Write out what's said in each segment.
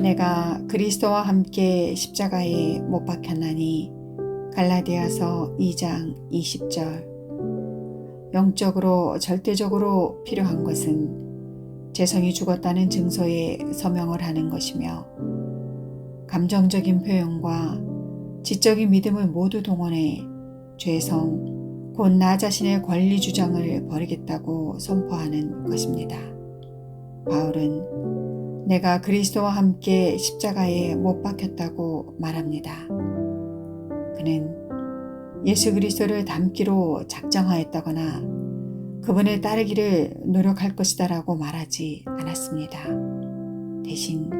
내가 그리스도와 함께 십자가에 못 박혔나니 갈라디아서 2장 20절 영적으로 절대적으로 필요한 것은 재성이 죽었다는 증서에 서명을 하는 것이며 감정적인 표현과 지적인 믿음을 모두 동원해 죄성, 곧 나 자신의 권리 주장을 버리겠다고 선포하는 것입니다. 바울은 내가 그리스도와 함께 십자가에 못 박혔다고 말합니다. 그는 예수 그리스도를 닮기로 작정하였다거나 그분을 따르기를 노력할 것이다라고 말하지 않았습니다. 대신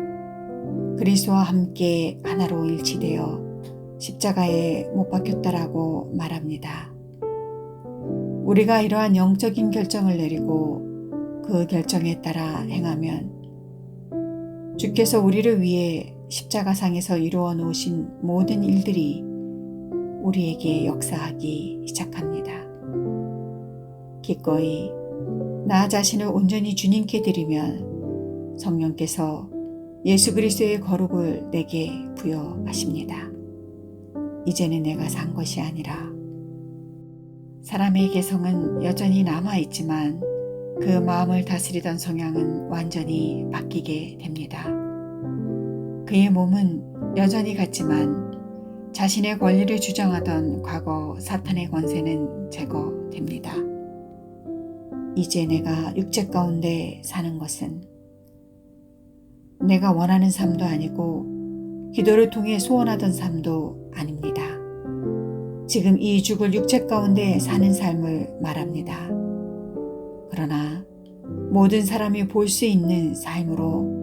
그리스도와 함께 하나로 일치되어 십자가에 못 박혔다라고 말합니다. 우리가 이러한 영적인 결정을 내리고 그 결정에 따라 행하면 주께서 우리를 위해 십자가상에서 이루어 놓으신 모든 일들이 우리에게 역사하기 시작합니다. 기꺼이 나 자신을 온전히 주님께 드리면 성령께서 예수 그리스도의 거룩을 내게 부여하십니다. 이제는 내가 산 것이 아니라 사람의 개성은 여전히 남아 있지만 그 마음을 다스리던 성향은 완전히 바뀌게 됩니다. 그의 몸은 여전히 같지만 자신의 권리를 주장하던 과거 사탄의 권세는 제거됩니다. 이제 내가 육체 가운데 사는 것은 내가 원하는 삶도 아니고 기도를 통해 소원하던 삶도 아닙니다. 지금 이 죽을 육체 가운데 사는 삶을 말합니다. 그러나 모든 사람이 볼 수 있는 삶으로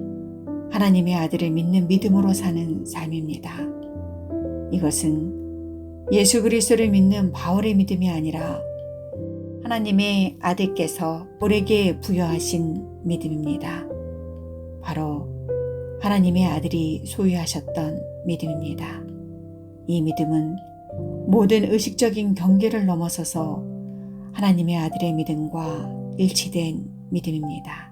하나님의 아들을 믿는 믿음으로 사는 삶입니다. 이것은 예수 그리스도를 믿는 바울의 믿음이 아니라 하나님의 아들께서 우리에게 부여하신 믿음입니다. 바로 하나님의 아들이 소유하셨던 믿음입니다. 이 믿음은 모든 의식적인 경계를 넘어서서 하나님의 아들의 믿음과 일치된 믿음입니다.